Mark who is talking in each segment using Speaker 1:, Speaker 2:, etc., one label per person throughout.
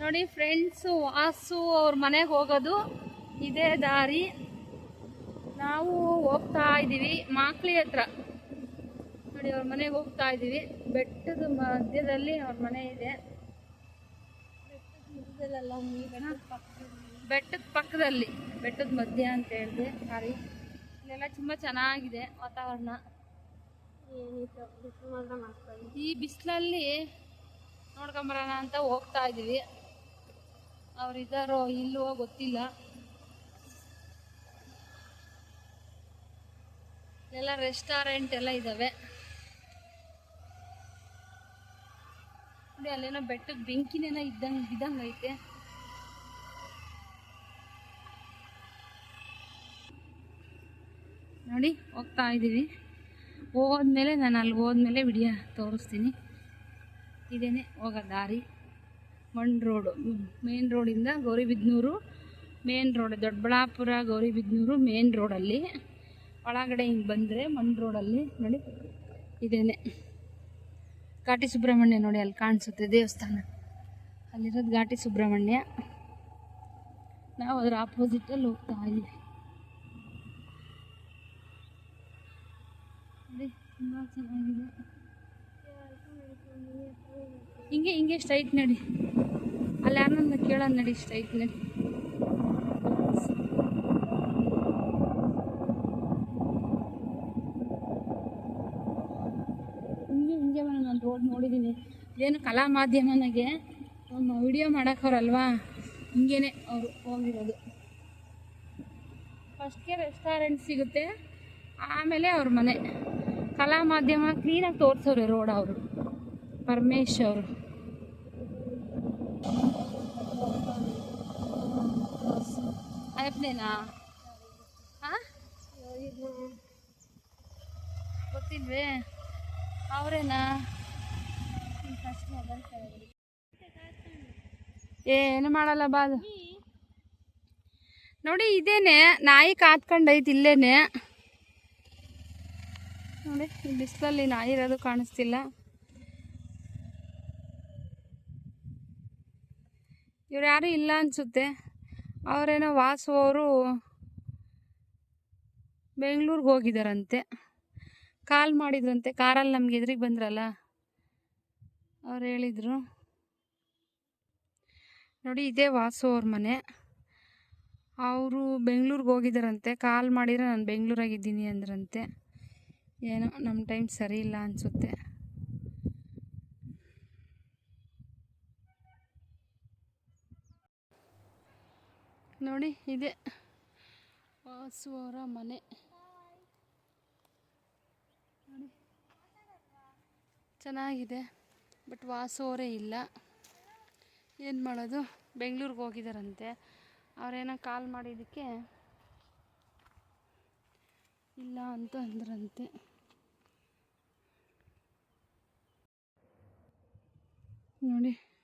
Speaker 1: ನೋಡಿ ಫ್ರೆಂಡ್ಸು ವಾಸು ಅವ್ರ ಮನೆಗೆ ಹೋಗೋದು ಇದೇ ದಾರಿ. ನಾವು ಹೋಗ್ತಾ ಇದ್ದೀವಿ ಮಾಕ್ಲಿ ಹತ್ರ. ನೋಡಿ ಅವ್ರ ಮನೆಗೆ ಹೋಗ್ತಾ ಇದ್ದೀವಿ. ಬೆಟ್ಟದ ಮಧ್ಯದಲ್ಲಿ ಅವ್ರ ಮನೆ ಇದೆ. ಬೆಟ್ಟದ ಪಕ್ಕದಲ್ಲಿ. ಬೆಟ್ಟದ ಮಧ್ಯ ಅಂತ ಹೇಳಿದೆ, ಸಾರಿ. ಇಲ್ಲೆಲ್ಲ ತುಂಬ ಚೆನ್ನಾಗಿದೆ ವಾತಾವರಣ. ಈ ಬಿಸಿಲಲ್ಲಿ ನೋಡ್ಕೊಂಬರೋಣ ಅಂತ ಹೋಗ್ತಾ ಇದ್ದೀವಿ ಅವ್ರು ಇದ್ದಾರೋ ಇಲ್ವೋ ಗೊತ್ತಿಲ್ಲ. ಎಲ್ಲ ರೆಸ್ಟೋರೆಂಟ್ ಎಲ್ಲ ಇದ್ದಾವೆ ನೋಡಿ, ಅಲ್ಲೇನೋ ಬೆಟ್ಟದ ಬೆಂಕಿನೇನೋ ಇದ್ದಂಗೆ ಇದ್ದಂಗೆ ಐತೆ. ನೋಡಿ, ಹೋಗ್ತಾ ಇದ್ದೀವಿ ಹೋದ್ಮೇಲೆ ನಾನು ಅಲ್ಲಿ ಹೋದ್ಮೇಲೆ ವಿಡಿಯೋ ತೋರಿಸ್ತೀನಿ. ಇದೇನೆ ಹೋಗೋ ದಾರಿ ಮಣ್ ರೋಡು ಮೇನ್ ರೋಡಿಂದ Gauribidanur main road Doddaballapur, Gauribidanur main ರೋಡಲ್ಲಿ ಒಳಗಡೆ ಹಿಂಗೆ ಬಂದರೆ ಮಣ್ ರೋಡಲ್ಲಿ ನೋಡಿ ಇದೇನೆ. ಘಾಟಿ ಸುಬ್ರಹ್ಮಣ್ಯ ನೋಡಿ ಅಲ್ಲಿ ಕಾಣಿಸುತ್ತೆ ದೇವಸ್ಥಾನ. ಅಲ್ಲಿರೋದು ಘಾಟಿ ಸುಬ್ರಹ್ಮಣ್ಯ. ನಾವು ಅದರ ಆಪೋಸಿಟಲ್ಲಿ ಹೋಗ್ತಾ ಇದ್ದೀವಿ. ತುಂಬ ಚೆನ್ನಾಗಿದೆ. ಹಿಂಗೆ ಹಿಂಗೆ ಸ್ಟ್ರೈಟ್ ನಡಿ. ಅಲ್ಲಿ ಯಾರನ್ನ ಕೇಳೋಣ ನಡಿ ಸ್ಟ್ರೈಟ್ ನಡಿ. ಹಿಂಗೆ ಹಿಂಗೆ ನಾನು ರೋಡ್ ನೋಡಿದ್ದೀನಿ ಇದೇನು ಕಲಾ ಮಾಧ್ಯಮನಾಗೆ ವಿಡಿಯೋ ಮಾಡೋಕ್ಕವ್ರಲ್ವಾ ಹಿಂಗೇನೆ ಅವರು ಹೋಗಿರೋದು. ಫಸ್ಟ್ಗೆ ರೆಸ್ಟೋರೆಂಟ್ ಸಿಗುತ್ತೆ. ಆಮೇಲೆ ಅವ್ರ ಮನೆ. ಕಲಾ ಮಾಧ್ಯಮ ಕ್ಲೀನಾಗಿ ತೋರಿಸೋರೆ ರೋಡ್ ಅವರು. ಪರಮೇಶ್ ಅವರು ಅಯ್ಯಪ್ಪನೇನಾ? ಹಾಂ? ಗೊತ್ತಿಲ್ವೇ? ಅವರೇನಾ? ಏನು ಮಾಡಲ್ಲ, ಬಾ ನೋಡಿ, ಇದೇನೆ, ನಾಯಿ ಕಾತ್ಕೊಂಡೈತಿ ಇಲ್ಲೇನೆ. ನೋಡಿ ಬಿಸಿಲಲ್ಲಿ ನಾಯಿ ಇರೋದು ಕಾಣಿಸ್ತಿಲ್ಲ. ಇವ್ರು ಯಾರೂ ಇಲ್ಲ ಅನಿಸುತ್ತೆ. ಅವರೇನೋ ವಾಸುವವರು ಬೆಂಗಳೂರಿಗೆ ಹೋಗಿದ್ದಾರಂತೆ ಕಾಲ್ ಮಾಡಿದ್ರಂತೆ. ಕಾರಲ್ಲಿ ನಮ್ಗೆ ಎದುರಿಗೆ ಬಂದ್ರಲ್ಲ? ಅವ್ರು ಹೇಳಿದರು. ನೋಡಿ, ಇದೇ ವಾಸು ಅವ್ರ ಮನೆ. ಅವರು ಬೆಂಗಳೂರಿಗೆ ಹೋಗಿದ್ದಾರಂತೆ ಕಾಲ್ ಮಾಡಿದ್ರೆ ನಾನು ಬೆಂಗ್ಳೂರಾಗಿದ್ದೀನಿ ಅಂದ್ರಂತೆ. ಏನೋ ನಮ್ಮ ಟೈಮ್ ಸರಿ ಇಲ್ಲ ಅನಿಸುತ್ತೆ. ನೋಡಿ, ಇದೆ. ವಾಸು ಮನೆ. ನೋಡಿ. ಚೆನ್ನಾಗಿದೆ, ಬಟ್ ವಾಸು ಇಲ್ಲ. ಏನು ಮಾಡೋದು? ಬೆಂಗಳೂರಿಗೆ ಹೋಗಿದ್ದಾರಂತೆ ಅವರೇನೋ ಕಾಲ್ ಮಾಡಿದ್ದಕ್ಕೆ ಇಲ್ಲ ಅಂತ ಅಂದ್ರಂತೆ. ನೋಡಿ.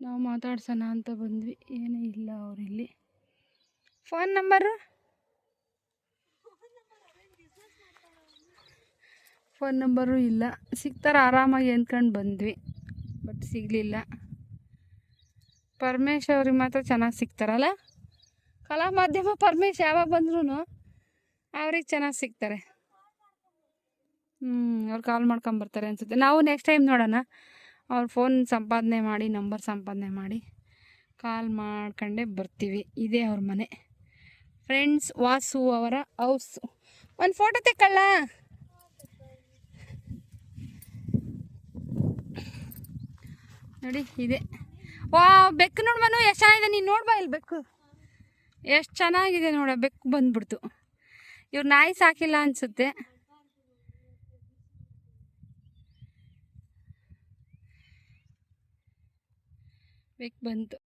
Speaker 1: ನಾವು ಮಾತಾಡ್ಸೋಣ ಅಂತ ಬಂದ್ವಿ. ಏನೂ ಇಲ್ಲ ಅವರಿಲ್ಲಿ. Phone number? ಫೋನ್ ನಂಬರು ಇಲ್ಲ. ಸಿಗ್ತಾರ ಆರಾಮಾಗಿ ಅಂದ್ಕೊಂಡು ಬಂದ್ವಿ, ಬಟ್ ಸಿಗಲಿಲ್ಲ. ಪರಮೇಶ್ ಅವ್ರಿಗೆ ಮಾತ್ರ ಚೆನ್ನಾಗಿ ಸಿಗ್ತಾರಲ್ಲ? ಕಲಾ ಮಾಧ್ಯಮ ಪರಮೇಶ್ ಯಾವಾಗ ಬಂದ್ರೂ ಅವ್ರಿಗೆ ಚೆನ್ನಾಗಿ ಸಿಗ್ತಾರೆ. ಹ್ಞೂ ಅವ್ರು ಕಾಲ್ ಮಾಡ್ಕೊಂಬರ್ತಾರೆ ಅನಿಸುತ್ತೆ. ನಾವು ನೆಕ್ಸ್ಟ್ ಟೈಮ್ ನೋಡೋಣ. ಅವ್ರ ಫೋನ್ ಸಂಪಾದನೆ ಮಾಡಿ, ನಂಬರ್ ಸಂಪಾದನೆ ಮಾಡಿ ಕಾಲ್ ಮಾಡ್ಕೊಂಡೆ ಬರ್ತೀವಿ. ಇದೇ ಅವ್ರ ಮನೆ. ಫ್ರೆಂಡ್ಸ್ ವಾಸು ಅವರ ಹೌಸ್ ಒಂದು ಫೋಟೋ ತೆಕ್ಕಲ್ಲ ನೋಡಿ, ಇದೆ. ವಾ ಬೆಕ್ಕು ನೋಡ್ಬಾನು ಎಷ್ಟು ಚೆನ್ನಾಗಿದೆ. ನೀನು ನೋಡ್ಬಾ ಇಲ್ಲಿ ಬೆಕ್ಕು. ಎಷ್ಟು ಚೆನ್ನಾಗಿದೆ ನೋಡ, ಬೆಕ್ಕು ಬಂದ್ಬಿಡ್ತು. ಇವ್ರು ನಾಯಿ ಸಾಕಿಲ್ಲ ಅನ್ಸುತ್ತೆ. ಬೆಕ್ಕು ಬಂತು.